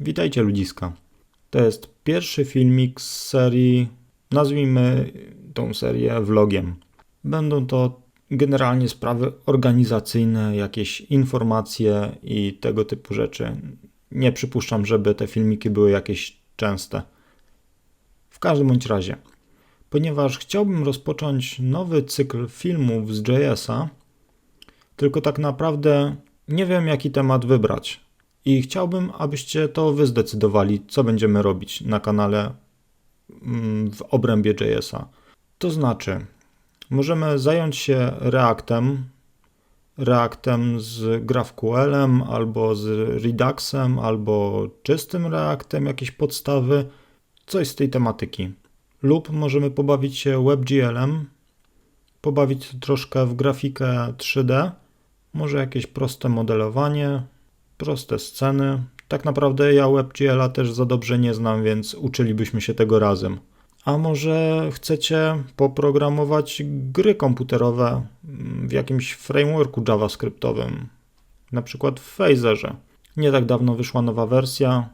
Witajcie ludziska. To jest pierwszy filmik z serii, nazwijmy tą serię vlogiem. Będą to generalnie sprawy organizacyjne, jakieś informacje i tego typu rzeczy. Nie przypuszczam, żeby te filmiki były jakieś częste. W każdym bądź razie, ponieważ chciałbym rozpocząć nowy cykl filmów z JS-a, tylko tak naprawdę nie wiem, jaki temat wybrać. I chciałbym, abyście to wy zdecydowali, co będziemy robić na kanale mm, w obrębie JS-a. To znaczy, możemy zająć się Reactem, Reactem z GraphQL-em, albo z Reduxem, albo czystym Reactem, jakieś podstawy, coś z tej tematyki. Lub możemy pobawić się WebGL-em, pobawić troszkę w grafikę 3D, może jakieś proste modelowanie, proste sceny. Tak naprawdę ja WebGL-a też za dobrze nie znam, więc uczylibyśmy się tego razem. A może chcecie poprogramować gry komputerowe w jakimś frameworku JavaScriptowym, na przykład w Phaserze. Nie tak dawno wyszła nowa wersja.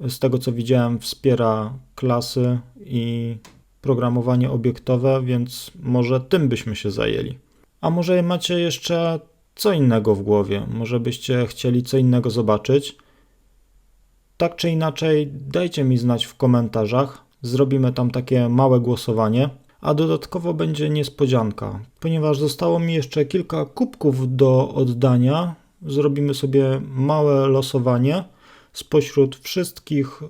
Z tego co widziałem, wspiera klasy i programowanie obiektowe, więc może tym byśmy się zajęli. A może macie jeszcze co innego w głowie? Może byście chcieli co innego zobaczyć? Tak czy inaczej, dajcie mi znać w komentarzach. Zrobimy tam takie małe głosowanie. A dodatkowo będzie niespodzianka, ponieważ zostało mi jeszcze kilka kubków do oddania. Zrobimy sobie małe losowanie spośród wszystkich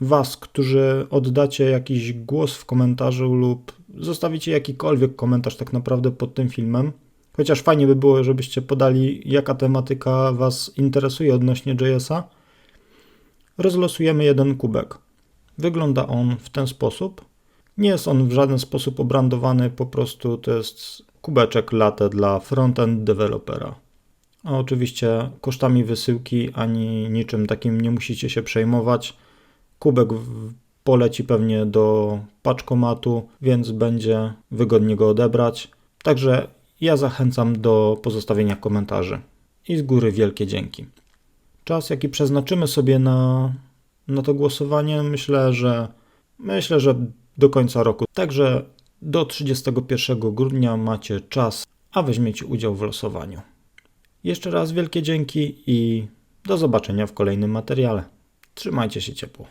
Was, którzy oddacie jakiś głos w komentarzu lub zostawicie jakikolwiek komentarz tak naprawdę pod tym filmem. Chociaż fajnie by było, żebyście podali, jaka tematyka Was interesuje odnośnie JS-a. Rozlosujemy jeden kubek. Wygląda on w ten sposób. Nie jest on w żaden sposób obrandowany, po prostu to jest kubeczek latte dla frontend dewelopera. A oczywiście kosztami wysyłki ani niczym takim nie musicie się przejmować. Kubek poleci pewnie do paczkomatu, więc będzie wygodnie go odebrać. Także ja zachęcam do pozostawienia komentarzy. I z góry wielkie dzięki. Czas, jaki przeznaczymy sobie na, na to głosowanie, myślę, że myślę, że do końca roku. Także do 31 grudnia macie czas, a weźmiecie udział w losowaniu. Jeszcze raz wielkie dzięki i do zobaczenia w kolejnym materiale. Trzymajcie się ciepło.